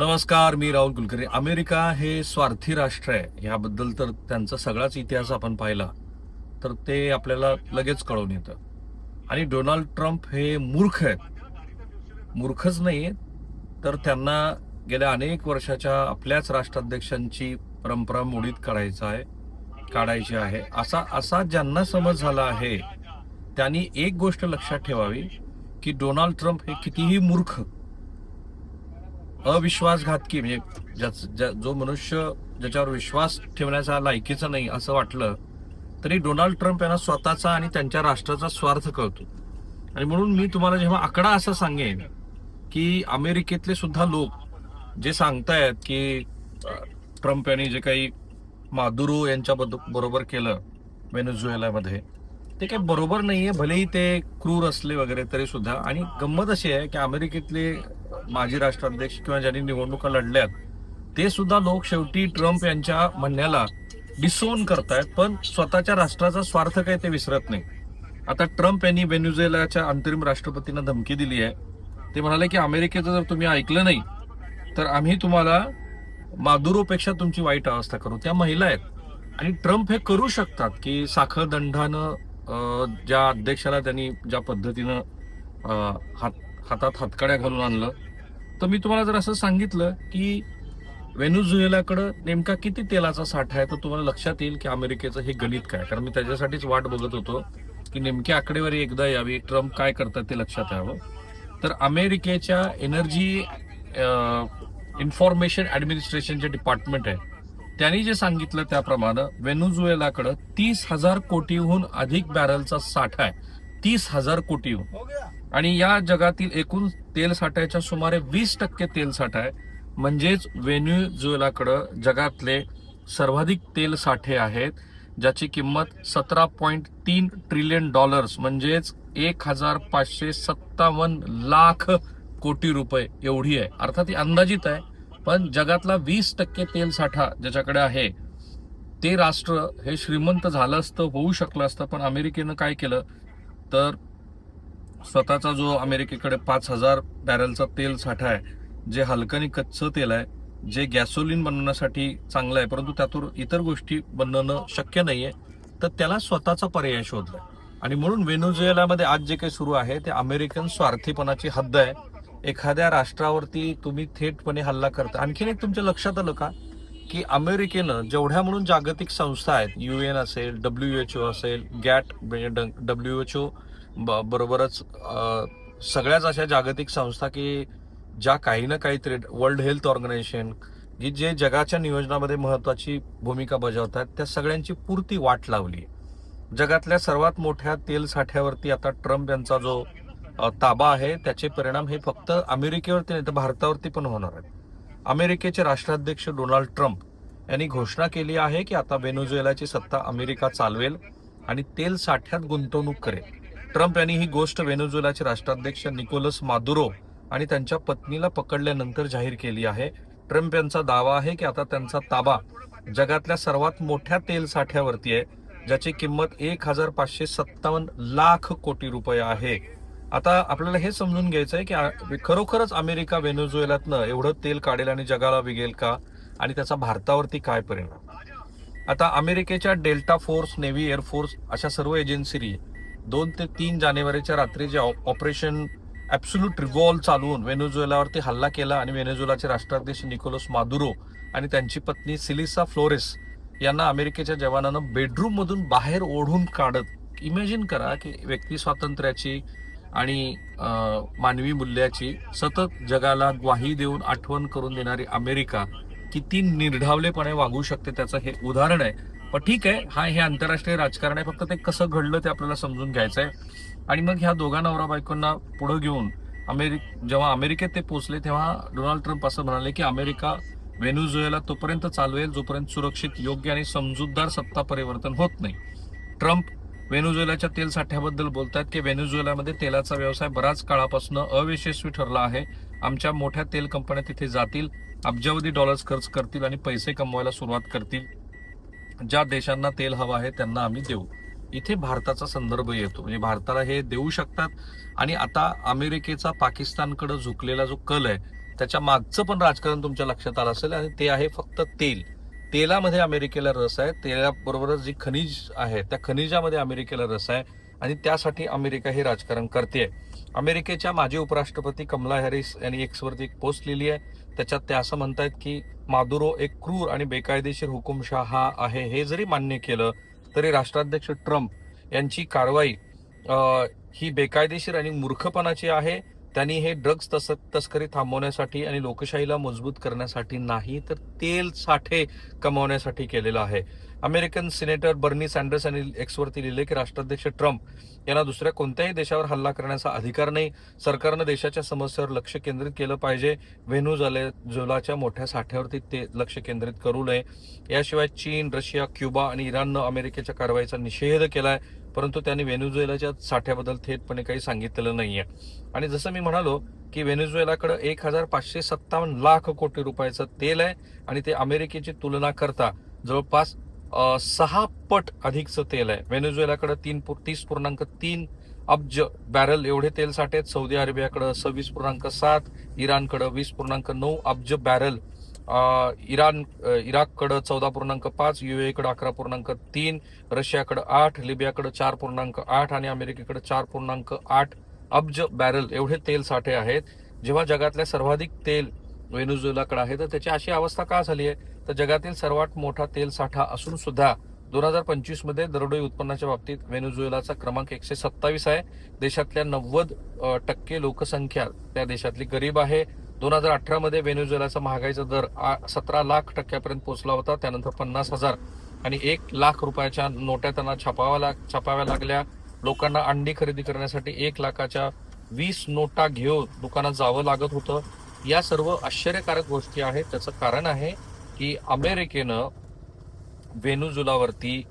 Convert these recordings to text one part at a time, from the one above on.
नमस्कार मी राहुल कुलकर्णी. अमेरिका हे स्वार्थी राष्ट्र आहे. ह्याबद्दल तर त्यांचा सगळाच इतिहास आपण पाहिला. तर ते आपल्याला लगेच कळून येतं. आणि डोनाल्ड ट्रम्प हे मूर्ख आहेत. मूर्खच नाही तर त्यांना गेल्या अनेक वर्षाच्या आपल्याच राष्ट्राध्यक्षांची परंपरा मोडीत काढायचा आहे काढायची आहे. असा असा ज्यांना समज झाला आहे त्यांनी एक गोष्ट लक्षात ठेवावी की डोनाल्ड ट्रम्प हे कितीही मूर्ख अविश्वासघातकी म्हणजे ज्या- जो मनुष्य ज्याच्यावर विश्वास ठेवण्याचा लायकीचा नाही असं वाटलं तरी डोनाल्ड ट्रम्प यांना स्वतःचा आणि त्यांच्या राष्ट्राचा स्वार्थ कळतो. आणि म्हणून मी तुम्हाला जेव्हा आकडा असं सांगेन की अमेरिकेतले सुद्धा लोक जे सांगतायत की ट्रम्प यांनी जे काही मादुरो यांच्या बरोबर केलं व्हेनेझुएलामध्ये ते काही बरोबर नाहीये भलेही ते क्रूर असले वगैरे तरी सुद्धा. आणि गंमत अशी आहे की अमेरिकेतले माजी राष्ट्राध्यक्ष किंवा ज्यांनी निवडणुका लढल्यात ते सुद्धा लोक शेवटी ट्रम्प यांच्या म्हणण्याला डिसोन करतायत पण स्वतःच्या राष्ट्राचा स्वार्थ काय ते विसरत नाही. आता ट्रम्प यांनी व्हेनेझुएलाच्या अंतरिम राष्ट्रपतींना धमकी दिली आहे. ते म्हणाले की अमेरिकेचं जर तुम्ही ऐकलं नाही तर आम्ही तुम्हाला मादुरोपेक्षा तुमची वाईट अवस्था करू. त्या महिला आहेत. आणि ट्रम्प हे करू शकतात की साखर दंडानं ज्या अध्यक्षाला त्यांनी ज्या पद्धतीनं हात हातात हातकड्या घालून आणलं तर मी तुम्हाला जर असं सांगितलं की व्हेनेझुएलाकडं नेमका किती तेलाचा साठा आहे तर तुम्हाला लक्षात येईल की अमेरिकेचं हे गणित काय कारण मी त्याच्यासाठीच वाट बघत होतो की नेमकी आकडेवारी एकदा यावी ट्रम्प काय करतात ते लक्षात यावं. तर अमेरिकेच्या एनर्जी इन्फॉर्मेशन ऍडमिनिस्ट्रेशन जे डिपार्टमेंट आहे. त्यांनी जे सांगितलं त्याप्रमाणे व्हेनेझुएलाकडं तीस हजार कोटीहून अधिक बॅरलचा साठा आहे. तीस हजार कोटीहून. आणि या जगातील एकूण तेल साठ्याच्या सुमारे वीस टक्के तेल साठा आहे. म्हणजेच व्हेनेझुएलाकडं जगातले सर्वाधिक तेल साठे आहेत ज्याची किंमत सतरा पॉईंट तीन ट्रिलियन डॉलर्स म्हणजेच एक हजार पाचशे सत्तावन्न लाख कोटी रुपये एवढी आहे. अर्थात ही अंदाजित आहे पण जगातला वीस टक्के तेल साठा ज्याच्याकडे आहे ते राष्ट्र हे श्रीमंत झालं असतं होऊ शकलं असतं पण अमेरिकेनं काय केलं? तर स्वतःचा जो अमेरिकेकडे पाच हजार बॅरलचा तेल साठा आहे जे हलकं कच्चं तेल आहे जे गॅसोलिन बनवण्यासाठी चांगलं आहे परंतु त्यातून इतर गोष्टी बनवणं शक्य नाहीये तर त्याला स्वतःचा पर्याय शोधलाय. आणि म्हणून व्हेनेझुएलामध्ये आज जे काही सुरू आहे ते अमेरिकन स्वार्थीपणाची हद्द आहे. एखाद्या राष्ट्रावरती तुम्ही थेटपणे हल्ला करता. आणखीन एक तुमच्या लक्षात आलं का? की अमेरिकेनं जेवढ्या म्हणून जागतिक संस्था आहेत युएन असेल डब्ल्यू एच ओ असेल गॅट म्हणजे डब्ल्यू एच ओ बरोबरच सगळ्याच अशा जागतिक संस्था की ज्या काही ना काहीतरी वर्ल्ड हेल्थ ऑर्गनायझेशन की जे जगाच्या नियोजनामध्ये महत्वाची भूमिका बजावतात त्या सगळ्यांची पुरती वाट लावली जगातल्या सर्वात मोठ्या तेल साठ्यावरती आता ट्रम्प यांचा जो ताबा आहे त्याचे परिणाम हे फक्त अमेरिकेवरती नाही तर भारतावरती पण होणार आहेत. अमेरिकेचे राष्ट्राध्यक्ष डोनाल्ड ट्रम्प यांनी घोषणा केली आहे की आता व्हेनेझुएलाची सत्ता अमेरिका चालवेल आणि तेल साठ्यात गुंतवणूक करेल. ट्रम्प यांनी ही गोष्ट व्हेनेझुएलाचे राष्ट्राध्यक्ष निकोलस मादुरो आणि त्यांच्या पत्नीला पकडल्यानंतर जाहीर केली आहे. ट्रम्प यांचा दावा आहे की आता त्यांचा ताबा जगातल्या सर्वात मोठ्या तेल साठ्यावरती आहे ज्याची किंमत एक हजार पाचशे सत्तावन्न लाख कोटी रुपये आहे. आता आपल्याला हे समजून घ्यायचं आहे की खरोखरच अमेरिका व्हेनेझुएलातनं एवढं तेल काढेल आणि जगाला विगेल का? आणि त्याचा भारतावरती काय परिणाम? आता अमेरिकेच्या डेल्टा फोर्स नेव्ही एअरफोर्स अशा सर्व एजन्सीनी दोन ते तीन जानेवारीच्या रात्री जे ऑपरेशन ऍब्सोल्यूट रिव्हॉल्व चालवून व्हेनेझुएलावरती हल्ला केला आणि व्हेनेझुएलाचे राष्ट्राध्यक्ष निकोलस मादुरो आणि त्यांची पत्नी सिलिसा फ्लोरेस यांना अमेरिकेच्या जवानानं बेडरूममधून बाहेर ओढून काढत इमॅजिन करा की व्यक्ती स्वातंत्र्याची आणि मानवी मूल्याची सतत जगाला ग्वाही देऊन आठवण करून देणारी अमेरिका किती निर्ढावलेपणे वागू शकते त्याचं हे उदाहरण आहे. पण ठीक आहे हा हे आंतरराष्ट्रीय राजकारण आहे फक्त ते कसं घडलं ते आपल्याला समजून घ्यायचं आहे आणि मग ह्या दोघा नवरा बायकोंना पुढे घेऊन अमेरिक जेव्हा अमेरिकेत ते पोचले तेव्हा डोनाल्ड ट्रम्प असं म्हणाले की अमेरिका व्हेनेझुएला तोपर्यंत चालवेल जोपर्यंत सुरक्षित योग्य आणि समजूतदार सत्ता परिवर्तन होत नाही. ट्रम्प व्हेनेझुएलाच्या तेल साठ्याबद्दल बोलतात की व्हेनेझुएलामध्ये तेलाचा व्यवसाय बराच काळापासून अयशस्वी ठरला आहे. आमच्या मोठ्या तेल कंपन्या तिथे जातील अब्जावधी डॉलर्स खर्च करतील आणि पैसे कमवायला सुरुवात करतील. ज्या देशांना तेल हवं आहे त्यांना आम्ही देऊ. इथे भारताचा संदर्भ येतो. म्हणजे भारताला हे देऊ शकतात. आणि आता अमेरिकेचा पाकिस्तानकडे झुकलेला जो कल आहे त्याच्या मागचं पण राजकारण तुमच्या लक्षात आलं असेल आणि ते आहे फक्त तेल. तेलामध्ये अमेरिकेला रस आहे. तेलाबरोबरच जी खनिज आहे त्या खनिजामध्ये अमेरिकेला रस आहे आणि त्यासाठी अमेरिका हे राजकारण करते अमेरिकेच्या माजी उपराष्ट्रपती कमला हॅरिस यांनी एक्सवरती एक पोस्ट लिहिली आहे. त्याच्यात ते असं म्हणतायत की मादुरो एक क्रूर आणि बेकायदेशीर हुकुमशहा आहे. हे जरी मान्य केलं तरी राष्ट्राध्यक्ष ट्रम्प यांची कारवाई ही बेकायदेशीर आणि मूर्खपणाची आहे. त्यांनी हे ड्रग्ज तस तस्करी थांबवण्यासाठी आणि लोकशाहीला मजबूत करण्यासाठी नाही तर तेल साठे कमवण्यासाठी केलेलं आहे. अमेरिकन सिनेटर बर्नी सँडर्स यांनी एक्सवरती लिहिले की राष्ट्राध्यक्ष ट्रम्प यांना दुसऱ्या कोणत्याही देशावर हल्ला करण्याचा अधिकार नाही. सरकारनं देशाच्या समस्येवर लक्ष केंद्रित केलं पाहिजे. व्हेनुझुएलाच्या मोठ्या साठ्यावरती ते लक्ष केंद्रित करू नये. याशिवाय चीन रशिया क्युबा आणि इराणनं अमेरिकेच्या कारवाईचा निषेध केलाय. परंतु त्यांनी व्हेनेझुएलाच्या साठ्याबद्दल थेटपणे काही सांगितलेलं नाहीये. आणि जसं मी म्हणालो की व्हेनेझुएलाकडे एक हजार पाचशे सत्तावन्न लाख कोटी रुपयाचं तेल आहे आणि ते अमेरिकेची तुलना करता जवळपास सहा पट अधिकचं तेल आहे. व्हेनेझुएलाकडे तीन तीस पूर्णांक तीन अब्ज बॅरल एवढे तेल साठे आहेत सौदी अरेबियाकडे सव्वीस पूर्णांक सात इराणकडे वीस पूर्णांक नऊ अब्ज बॅरल इराण इराककडं चौदा पूर्णांक पाच युएकडे अकरा पूर्णांक तीन रशियाकडे आठ लिबियाकडे चार पूर्णांक आठ आणि अमेरिकेकडे चार पूर्णांक आठ अब्ज बॅरल एवढे तेल साठे आहेत. जेव्हा जगातल्या सर्वाधिक तेल व्हेनेझुएलाकडे आहे. तर त्याची अशी अवस्था का झाली आहे? तर जगातील सर्वात मोठा तेल साठा असून सुद्धा दोन हजार पंचवीसमध्ये दरडोई उत्पन्नाच्या बाबतीत व्हेनेझुएलाचा क्रमांक एकशे सत्तावीस आहे. देशातल्या नव्वद टक्के लोकसंख्या त्या देशातली गरीब आहे. दोन हजार अठरा मध्ये व्हेनेझुएलाचा महागाईचा दर सतरा लाख टक्क्यापर्यंत पोहोचला होता. त्यानंतर पन्नास हजार आणि एक लाख रुपयाच्या नोट्या त्यांना छापाव्या लाग छापाव्या लागल्या. लोकांना अंडी खरेदी करण्यासाठी एक लाखाच्या वीस नोटा घेऊन दुकानात जावं लागत होतं. या सर्व आश्चर्यकारक गोष्टी आहेत. त्याचं कारण आहे की अमेरिकेनं वेनुजुलावरती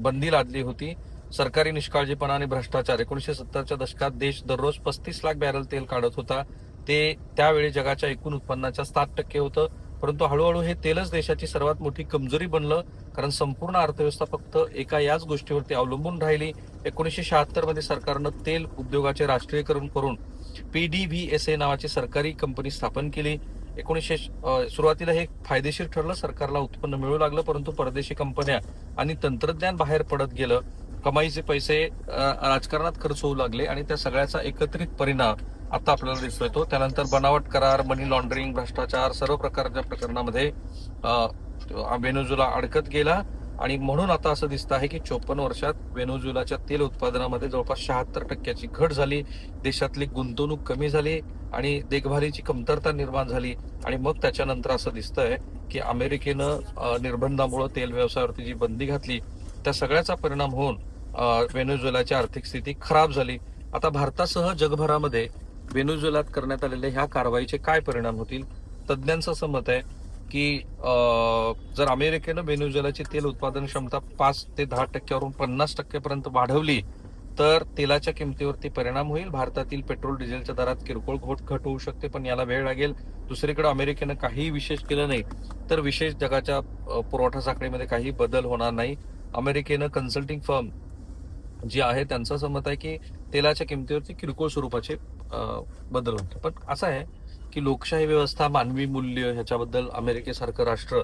बंदी लादली होती. सरकारी निष्काळजीपणा आणि भ्रष्टाचार. एकोणीशे सत्तरच्या दशकात देश दररोज पस्तीस लाख बॅरल तेल काढत होता. ते त्यावेळी जगाच्या एकूण उत्पन्नाच्या सात टक्के होतं. परंतु हळूहळू हे तेलच देशाची सर्वात मोठी कमजोरी बनलं. कारण संपूर्ण अर्थव्यवस्था फक्त एका याच गोष्टीवरती अवलंबून राहिली. एकोणीसशे शहात्तरमध्ये सरकारनं तेल उद्योगाचे राष्ट्रीयकरण करून P D V S A नावाची सरकारी कंपनी स्थापन केली. एकोणीसशे सुरुवातीला हे फायदेशीर ठरलं सरकारला उत्पन्न मिळू लागलं परंतु परदेशी कंपन्या आणि तंत्रज्ञान बाहेर पडत गेलं. कमाईचे पैसे राजकारणात खर्च होऊ लागले आणि त्या सगळ्याचा एकत्रित परिणाम आता आपल्याला दिसतोय तो. त्यानंतर बनावट करार मनी लॉन्ड्रिंग भ्रष्टाचार सर्व प्रकारच्या प्रकरणामध्ये अ, अडकत गेला. आणि म्हणून आता असं दिसतं आहे की चोपन्न वर्षात व्हेनेझुलाच्या तेल उत्पादनामध्ये जवळपास शहात्तर टक्क्याची घट झाली. देशातली गुंतवणूक कमी झाली आणि देखभालीची कमतरता निर्माण झाली. आणि मग त्याच्यानंतर असं दिसतंय की अमेरिकेनं निर्बंधामुळं निर्बंधामुळे तेल व्यवसायावरती जी बंदी घातली त्या सगळ्याचा परिणाम होऊन वेनेझुएलाची आर्थिक स्थिती खराब झाली. आता भारतासह जगभरामध्ये वेनेझुएलात करण्यात आलेल्या ह्या कारवाईचे काय परिणाम होतील? तज्ज्ञांचं असं मत आहे. की जर अमेरिकेनं व्हेनेझुएलाची तेल उत्पादन क्षमता पाच ते दहा टक्क्यावरून पन्नास टक्क्यापर्यंत वाढवली तर तेलाच्या किमतीवरती परिणाम होईल. भारतातील पेट्रोल डिझेलच्या दरात किरकोळ घोट घट होऊ शकते पण याला वेळ लागेल. दुसरीकडे अमेरिकेनं काहीही विशेष केलं नाही तर विशेष जगाच्या पुरवठा साखळीमध्ये काही बदल होणार नाही. अमेरिकेनं कन्सल्टिंग फर्म जी आहे त्यांचं असं मत आहे की तेलाच्या किमतीवरती किरकोळ स्वरूपाचे बदल होते पण असं आहे की लोकशाही व्यवस्था मानवी मूल्य ह्याच्याबद्दल अमेरिकेसारखं राष्ट्र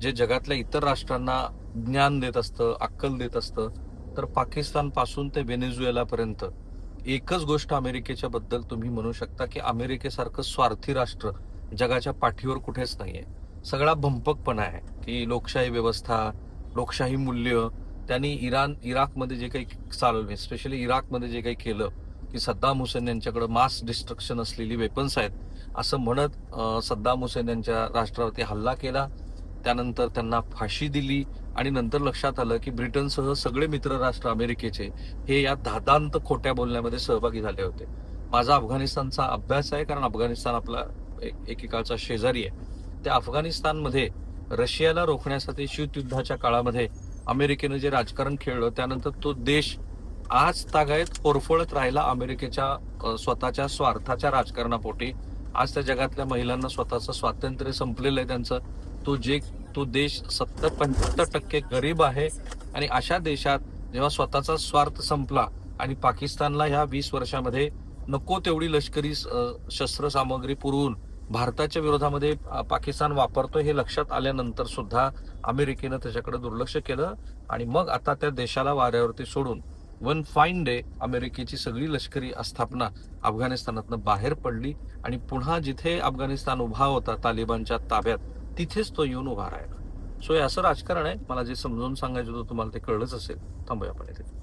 जे जगातल्या इतर राष्ट्रांना ज्ञान देत असतं अक्कल देत असतं तर पाकिस्तानपासून ते व्हेनेझुएलापर्यंत एकच गोष्ट अमेरिकेच्या बद्दल तुम्ही म्हणू शकता की अमेरिकेसारखं स्वार्थी राष्ट्र जगाच्या पाठीवर कुठेच नाहीये. सगळा भंपकपणा आहे की लोकशाही व्यवस्था लोकशाही मूल्य त्यांनी इराण इराकमध्ये जे काही चालवले स्पेशली इराकमध्ये जे काही केलं की सद्दाम हुसेन यांच्याकडे मास डिस्ट्रक्शन असलेली वेपन्स आहेत असं म्हणत सद्दाम हुसेन यांच्या राष्ट्रावरती हल्ला केला. त्यानंतर त्यांना फाशी दिली आणि नंतर लक्षात आलं की ब्रिटनसह सगळे मित्र राष्ट्र अमेरिकेचे हे या धादांत खोट्या बोलण्यामध्ये सहभागी झाले होते. माझा अफगाणिस्तानचा अभ्यास आहे कारण अफगाणिस्तान आपला एक- एकेकाळचा शेजारी आहे. त्या अफगाणिस्तानमध्ये रशियाला रोखण्यासाठी शीतयुद्धाच्या काळामध्ये अमेरिकेनं जे राजकारण खेळलं त्यानंतर तो देश आज तागायत होरफळत राहिला अमेरिकेच्या स्वतःच्या स्वार्थाच्या राजकारणापोटी. आज त्या जगातल्या महिलांना स्वतःचं स्वातंत्र्य संपलेलं आहे त्यांचं. तो जे तो देश सत्तर पंच्याहत्तर टक्के गरीब आहे. आणि अशा देशात जेव्हा स्वतःचा स्वार्थ संपला आणि पाकिस्तानला ह्या वीस वर्षामध्ये नको तेवढी लष्करी शस्त्र शस्त्रसामग्री पुरवून भारताच्या विरोधामध्ये पाकिस्तान वापरतो हे लक्षात आल्यानंतर सुद्धा अमेरिकेनं त्याच्याकडे दुर्लक्ष केलं. आणि मग आता त्या देशाला वाऱ्यावरती सोडून वन फाईन डे अमेरिकेची सगळी लष्करी आस्थापना अफगाणिस्तानातनं बाहेर पडली आणि पुन्हा जिथे अफगाणिस्तान उभा होता तालिबानच्या ताब्यात तिथेच तो येऊन उभा राहिला. सो हे असं राजकारण आहे. मला जे समजावून सांगायचं होतं तुम्हाला ते कळलंच असेल. थांबूया आपण इथे.